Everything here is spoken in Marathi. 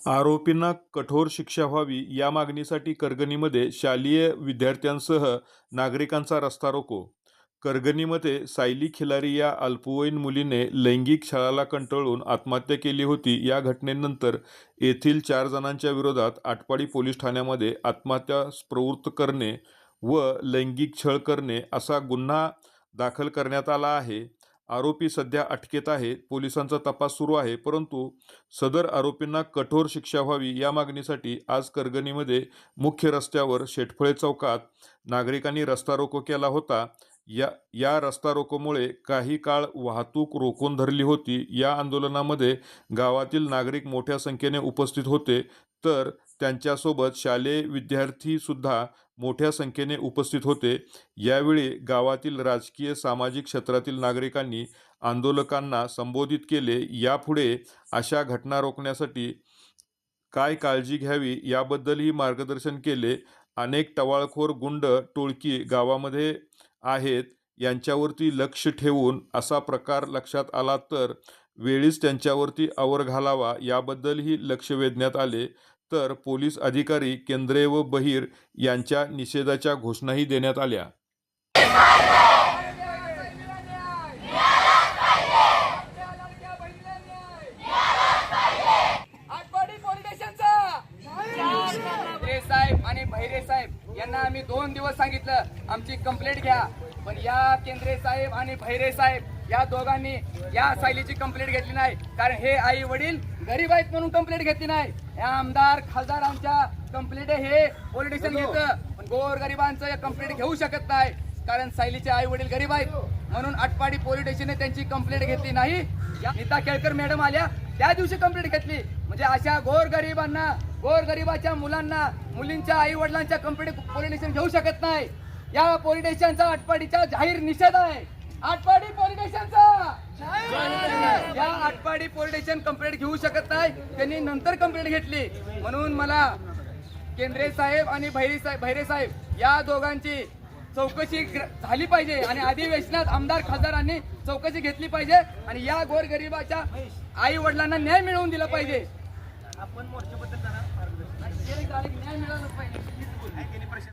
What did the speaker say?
आरोपींना कठोर शिक्षा व्हावी या मागणीसाठी करगणीमध्ये शालेय विद्यार्थ्यांसह नागरिकांचा रस्ता रोको. करगणीमध्ये सायली खिलारी या अल्पवयीन मुलीने लैंगिक छळाला कंटाळून आत्महत्या केली होती या घटनेनंतर येथील चार जणांच्या विरोधात आटपाडी पोलीस ठाण्यामध्ये आत्महत्या प्रवृत्त करणे व लैंगिक छळ करणे असा गुन्हा दाखल करण्यात आला आहे. आरोपी सध्या अटकेत आहे. पोलिसांचा तपास सुरू आहे परंतु सदर आरोपींना कठोर शिक्षा व्हावी या मागणीसाठी आज करगणीमध्ये मुख्य रस्त्यावर शेटफळे चौकात नागरिकांनी रस्ता रोको केला होता. या या रस्ता रोकोमुळे काही काळ वाहतूक रोखून धरली होती. या आंदोलनामध्ये गावातील नागरिक मोठ्या संख्येने उपस्थित होते. तर त्यांच्यासोबत शालेय विद्यार्थीसुद्धा मोठ्या संख्येने उपस्थित होते. यावेळी गावातील राजकीय सामाजिक क्षेत्रातील नागरिकांनी आंदोलकांना संबोधित केले. यापुढे अशा घटना रोखण्यासाठी काय काळजी घ्यावी याबद्दलही मार्गदर्शन केले. अनेक टवाळखोर गुंड टोळकी गावामध्ये आहेत. यांच्यावरती लक्ष ठेवून असा प्रकार लक्षात आला तर वेळीच त्यांच्यावरती आवर घालावा याबद्दलही लक्ष वेधण्यात आले. तर पोलीस अधिकारी केंद्रे व बहीर यांच्या निषेधाच्या घोषणाही देण्यात आल्या. साहेब आणि भैरे साहेब यांना आम्ही दोन दिवस सांगितलं आमची कंप्लेंट घ्या. पण या केंद्रे साहेब आणि भैरे साहेब या दोघांनी या सायलीची कंप्लेंट घेतली नाही. कारण हे आई वडील गरीब आहेत म्हणून कंप्लेंट घेतली नाही. या आमदार खासदार आमच्या कंप्लेंट हे पोलीस स्टेशन घेतं. पण गोर गरिबांचं कंप्लेंट घेऊ शकत नाही. कारण सायलीचे आई वडील गरीब आहेत म्हणून आटपाडी पोलीस स्टेशनने त्यांची कंप्लेंट घेतली नाही. या नीता केळकर मॅडम आल्या त्या दिवशी कंप्लेंट घेतली. म्हणजे अशा गोर गरिबांना गोर गरिबाच्या मुलांना मुलींच्या आई वडिलांच्या कंप्लेंट पोलीस स्टेशन घेऊ शकत नाही. या पोलीस स्टेशनचा आटपाडीचा जाहीर निषेध आहे. आटपाडी पोलीस स्टेशनचा! या आटपाडी पोलीस स्टेशन कंप्लेंट घेऊ शकत नाही. त्यांनी नंतर कंप्लेंट घेतली. म्हणून मला केंद्रे साहेब आणि भैरे साहेब भैरे साहेब या दोघांची चौकशी झाली पाहिजे आणि अधिवेशनात आमदार खासदारांनी चौकशी घेतली पाहिजे आणि या गोरगरिबाच्या आई वडिलांना न्याय मिळवून दिला पाहिजे. आपण न्याय मिळाला पाहिजे.